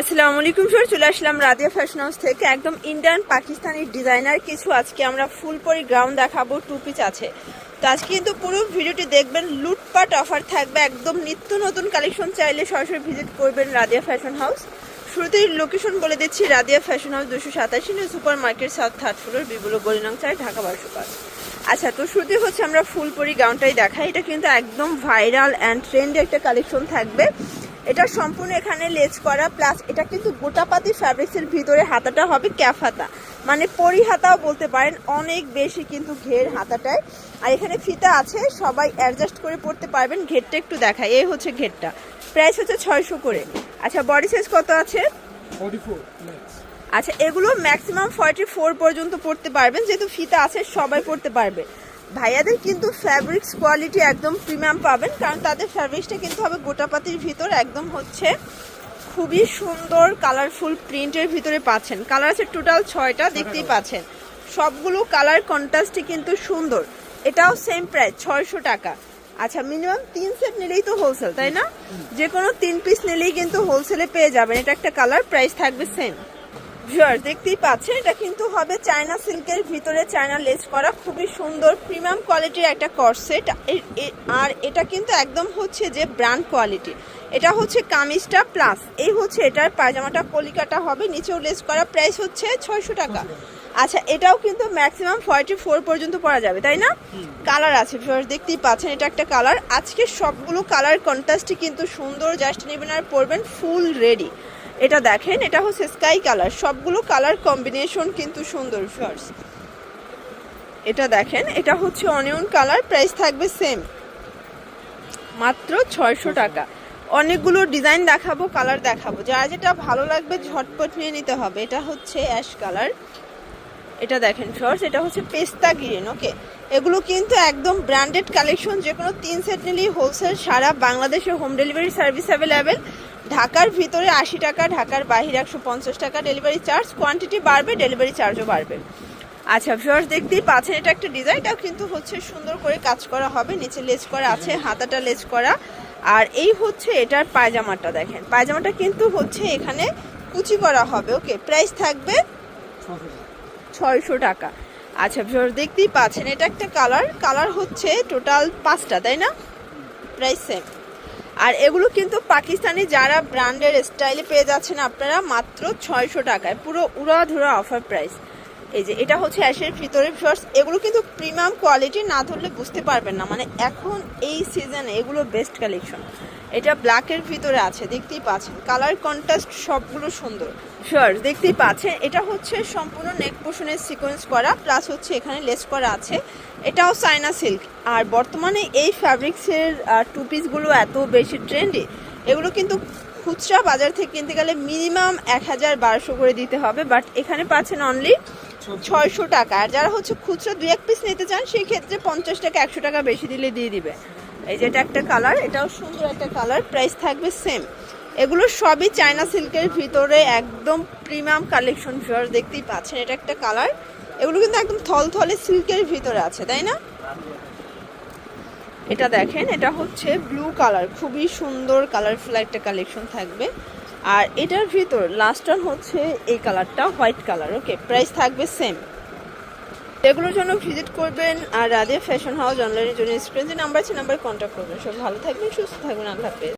আসসালামু আলাইকুম স্যার চলে আসলাম রাদিয়া ফ্যাশন হাউস থেকে। একদম ইন্ডিয়ান পাকিস্তানি ডিজাইনার কিছু আজকে আমরা ফুলপরি গ্রাউন্ড দেখাবো টু পিস আছে। তো আজকে কিন্তু পুরো ভিডিওটি দেখবেন, লুটপাট অফার থাকবে, একদম নিত্য নতুন কালেকশন চাইলে সরাসরি ভিজিট করবেন রাদিয়া ফ্যাশন হাউস শুরুতেই লোকেশন বলে দিচ্ছি, রাদিয়া ফ্যাশন হাউস দুশো সাতাশি new super market south third floor বিবুলো গলিনাং চাই, ঢাকা বারোশো পাঁচ। আচ্ছা তো শুরুতে হচ্ছে আমরা ফুলপরি গাউনটাই দেখাই। এটা কিন্তু একদম ভাইরাল অ্যান্ড ট্রেন্ডে একটা কালেকশন থাকবে। এটা সম্পূর্ণ এখানে লেজ করা প্লাস এটা কিন্তু গোটাপাতি ফ্যাব্রিক্সের ভিতরে হাতাটা হবে ক্যাফ হাতা। মানে পরি হাতাও বলতে পারেন অনেক বেশি কিন্তু ঘের হাতাটায়। আর এখানে ফিতা আছে সবাই অ্যাডজাস্ট করে পড়তে পারবেন ঘেরটা একটু দেখায় এই হচ্ছে ঘেরটা। প্রাইস হচ্ছে ছয়শো করে। আচ্ছা বডি সাইজ কত আছে? আচ্ছা এগুলো ম্যাক্সিমাম ফর্টি ফোর পর্যন্ত পড়তে পারবেন যেহেতু ফিতা আছে সবাই পড়তে পারবে। ভাইয়াদের কিন্তু ফ্যাব্রিক্স কোয়ালিটি একদম প্রিমিয়াম পাবেন কারণ তাদের ফ্যাব্রিক্সটা কিন্তু হবে গোটাপাতির ভিতর একদম হচ্ছে খুবই সুন্দর কালারফুল প্রিন্টের ভিতরে পাচ্ছেন। কালার আছে টোটাল ছয়টা দেখতেই পাচ্ছেন। সবগুলো কালার কন্ট্রাস্টই কিন্তু সুন্দর। এটাও সেম প্রাইস ছয়শো টাকা। আচ্ছা মিনিমাম তিন সেট নিলেই তো হোলসেল তাই না? যে কোনো তিন পিস নিলেই কিন্তু হোলসেলে পেয়ে যাবেন। এটা একটা কালার প্রাইস থাকবে সেম দেখতেই পাচ্ছেন, এটা কিন্তু হবে চায়না সিল্কের ভিতরে চায়না লেস করা খুবই সুন্দর প্রিমিয়াম কোয়ালিটির একটা করসেট আর এটা কিন্তু একদম হচ্ছে যে ব্র্যান্ড কোয়ালিটি এটা হচ্ছে কামিজটা প্লাস এই হচ্ছে এটার পায়জামাটা, কলিকাটা হবে, নিচেও লেস করা প্রাইস হচ্ছে ছয়শো টাকা। আচ্ছা এটাও কিন্তু ম্যাক্সিমাম ফর্টি ফোর পর্যন্ত পরা যাবে, তাই না? কালার আছে ভিউয়ার দেখতেই পাচ্ছেন, এটা একটা কালার আজকে সবগুলো কালার কন্ট্রাস্টই কিন্তু সুন্দর জাস্ট নেবেন আর পরবেন ফুল রেডি এটা দেখেন, এটা হচ্ছে স্কাই কালার সবগুলো কালার কম্বিনেশন কিন্তু সুন্দর ফার্স এটা দেখেন, এটা হচ্ছে অনিয়ন কালার প্রাইস থাকবে সেম মাত্র ছয়শো টাকা। অনেকগুলো ডিজাইন দেখাবো কালার দেখাবো। যার যেটা ভালো লাগবে, ঝটপট নিয়ে নিতে হবে। এটা হচ্ছে অ্যাশ কালার এটা দেখেন শর্টস এটা হচ্ছে পেস্তা গ্রিন ওকে এগুলো কিন্তু একদম ব্র্যান্ডেড কালেকশন যে কোনো তিন সেট নিলেই হোলসেল সারা বাংলাদেশে হোম ডেলিভারি সার্ভিস অ্যাভেলেবেল ঢাকার ভিতরে আশি টাকা, ঢাকার বাহিরে একশো পঞ্চাশ টাকা ডেলিভারি চার্জ কোয়ান্টিটি বাড়বে ডেলিভারি চার্জও বাড়বে। আচ্ছা ভিউয়ার্স দেখতেই পাচ্ছেন, এটা একটা ডিজাইনটাও কিন্তু হচ্ছে সুন্দর করে কাজ করা হবে, নিচে লেজ করা আছে, হাতাটা লেজ করা। আর এই হচ্ছে এটার পায়জামাটা দেখেন, পায়জামাটা কিন্তু হচ্ছে এখানে কুচি করা হবে ওকে প্রাইস থাকবে ছয়শো টাকা। আচ্ছা ভিউয়ার্স দেখতেই পাচ্ছেন, এটা একটা কালার কালার হচ্ছে টোটাল পাঁচটা, তাই না? প্রাইস সেম আর এগুলো কিন্তু পাকিস্তানি যারা ব্র্যান্ডের স্টাইলে পেয়ে যাচ্ছেন আপনারা মাত্র ছয়শো টাকায়। পুরো উড়াধুরা অফার প্রাইস এই যে, এটা হচ্ছে অ্যাশের ভিতরে শর্টস এগুলো কিন্তু প্রিমিয়াম কোয়ালিটি না ধরলে বুঝতে পারবেন না। মানে এখন এই সিজনে এগুলো বেস্ট কালেকশন এটা ব্ল্যাকের ভিতরে আছে, দেখতেই পাচ্ছেন। কালার কন্ট্রাস্ট সবগুলো সুন্দর। শিওর দেখতেই পাচ্ছেন। এটা হচ্ছে সম্পূর্ণ নেক পোষণের সিকোয়েন্স করা প্লাস হচ্ছে এখানে লেস করা আছে। এটাও চায়না সিল্ক আর বর্তমানে এই ফ্যাব্রিক্সের টু পিসগুলো এত বেশি ট্রেন্ডি এগুলো কিন্তু খুচরা বাজার থেকে কিনতে গেলে মিনিমাম এক হাজার বারোশো করে দিতে হবে বাট এখানে পাচ্ছেন অনলি ছয়শো টাকা। আর যারা হচ্ছে খুচরা দুই এক পিস নিতে চান, সেই ক্ষেত্রে পঞ্চাশ টাকা, একশো টাকা বেশি দিলে দিয়ে দিবে। এই যে এটা একটা কালার এটাও সুন্দর একটা কালার প্রাইস থাকবে সেম এগুলো সবই চায়না সিল্কের ভিতরে একদম প্রিমিয়াম কালেকশন ফিওর দেখতেই পাচ্ছেন, এটা একটা কালার এগুলো কিন্তু একদম থলথলে সিল্কের ভিতরে আছে, তাই না? এটা দেখেন, এটা হচ্ছে ব্লু কালার খুবই সুন্দর কালারফুল একটা কালেকশন থাকবে। আর এটার ভিতর লাস্ট হচ্ছে এই কালারটা হোয়াইট কালার ওকে প্রাইস থাকবে সেম এগুলোর জন্য ভিজিট করবেন আর রাধে ফ্যাশন হাউস অনলাইনের জন্য স্ক্রিন নাম্বার আছে নাম্বার কন্ট্যাক্ট করবেন। সব ভালো থাকবেন, সুস্থ থাকবেন, আল্লাহ হাফেজ।